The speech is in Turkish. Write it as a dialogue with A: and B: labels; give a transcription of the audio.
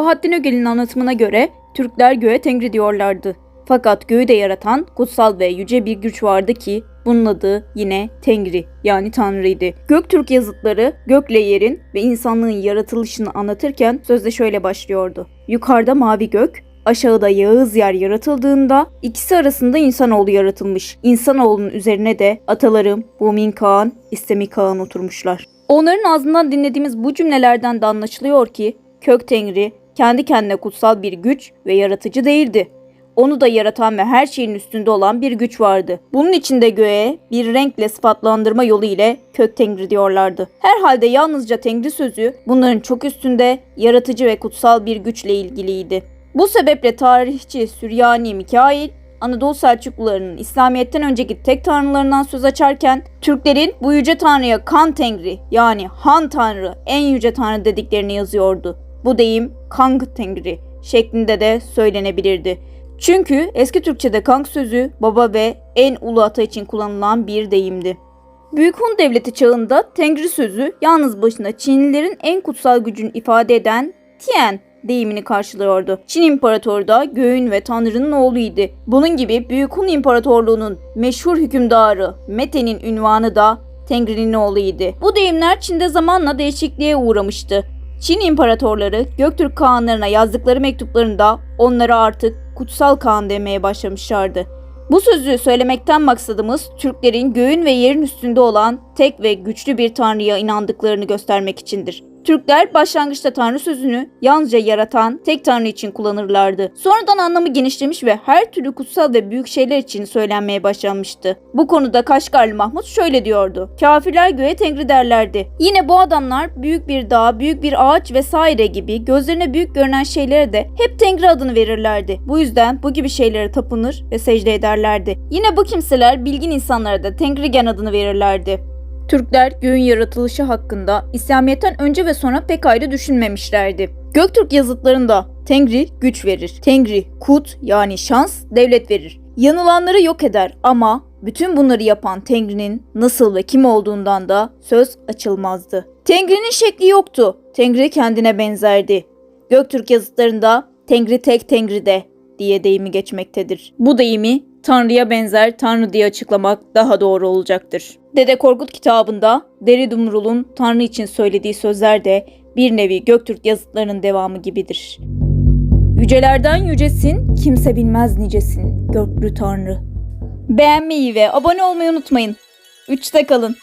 A: Bahattin Ögel'in anlatımına göre Türkler göğe Tengri diyorlardı. Fakat göğü de yaratan kutsal ve yüce bir güç vardı ki bunun adı yine Tengri yani Tanrı'ydı. Göktürk yazıtları gökle yerin ve insanlığın yaratılışını anlatırken sözde şöyle başlıyordu. Yukarıda mavi gök, aşağıda Yağız yer yaratıldığında ikisi arasında insanoğlu yaratılmış. İnsanoğlunun üzerine de atalarım Bumin Kağan, İstemi Kağan oturmuşlar. Onların ağzından dinlediğimiz bu cümlelerden de anlaşılıyor ki Kök Tengri kendi kendine kutsal bir güç ve yaratıcı değildi. Onu da yaratan ve her şeyin üstünde olan bir güç vardı. Bunun içinde göğe bir renkle sıfatlandırma yolu ile kök tengri diyorlardı. Herhalde yalnızca tengri sözü bunların çok üstünde yaratıcı ve kutsal bir güçle ilgiliydi. Bu sebeple tarihçi Süryani Mikail Anadolu Selçuklularının İslamiyet'ten önceki tek tanrılarından söz açarken Türklerin bu yüce tanrıya kan tengri yani han tanrı en yüce tanrı dediklerini yazıyordu. Bu deyim Kang tengri şeklinde de söylenebilirdi. Çünkü eski Türkçe'de Kang sözü baba ve en ulu ata için kullanılan bir deyimdi. Büyük Hun Devleti çağında Tengri sözü yalnız başına Çinlilerin en kutsal gücünü ifade eden Tien deyimini karşılıyordu. Çin İmparatoru da göğün ve tanrının oğluydu. Bunun gibi Büyük Hun İmparatorluğu'nun meşhur hükümdarı Mete'nin ünvanı da Tengri'nin oğluydu. Bu deyimler Çin'de zamanla değişikliğe uğramıştı. Çin imparatorları Göktürk kağanlarına yazdıkları mektuplarında onlara artık kutsal kağan demeye başlamışlardı. Bu sözü söylemekten maksadımız Türklerin göğün ve yerin üstünde olan tek ve güçlü bir tanrıya inandıklarını göstermek içindir. Türkler başlangıçta tanrı sözünü yalnızca yaratan tek tanrı için kullanırlardı. Sonradan anlamı genişlemiş ve her türlü kutsal ve büyük şeyler için söylenmeye başlanmıştı. Bu konuda Kaşgarlı Mahmut şöyle diyordu. Kafirler göğe tengri derlerdi. Yine bu adamlar büyük bir dağ, büyük bir ağaç vesaire gibi gözlerine büyük görünen şeylere de hep tengri adını verirlerdi. Bu yüzden bu gibi şeylere tapınır ve secde ederlerdi. Yine bu kimseler bilgin insanlara da Tengrigen adını verirlerdi. Türkler göğün yaratılışı hakkında İslamiyet'ten önce ve sonra pek ayrı düşünmemişlerdi. Göktürk yazıtlarında Tengri güç verir. Tengri kut yani şans devlet verir. Yanılanları yok eder ama bütün bunları yapan Tengri'nin nasıl ve kim olduğundan da söz açılmazdı. Tengri'nin şekli yoktu. Tengri kendine benzerdi. Göktürk yazıtlarında Tengri tek Tengri'de diye deyimi geçmektedir. Bu deyimi Tanrı'ya benzer Tanrı diye açıklamak daha doğru olacaktır. Dede Korkut kitabında Deri Dumrul'un Tanrı için söylediği sözler de bir nevi Göktürk yazıtlarının devamı gibidir. Yücelerden yücesin, kimse bilmez nicesin, göklü Tanrı. Beğenmeyi ve abone olmayı unutmayın. Üçte kalın.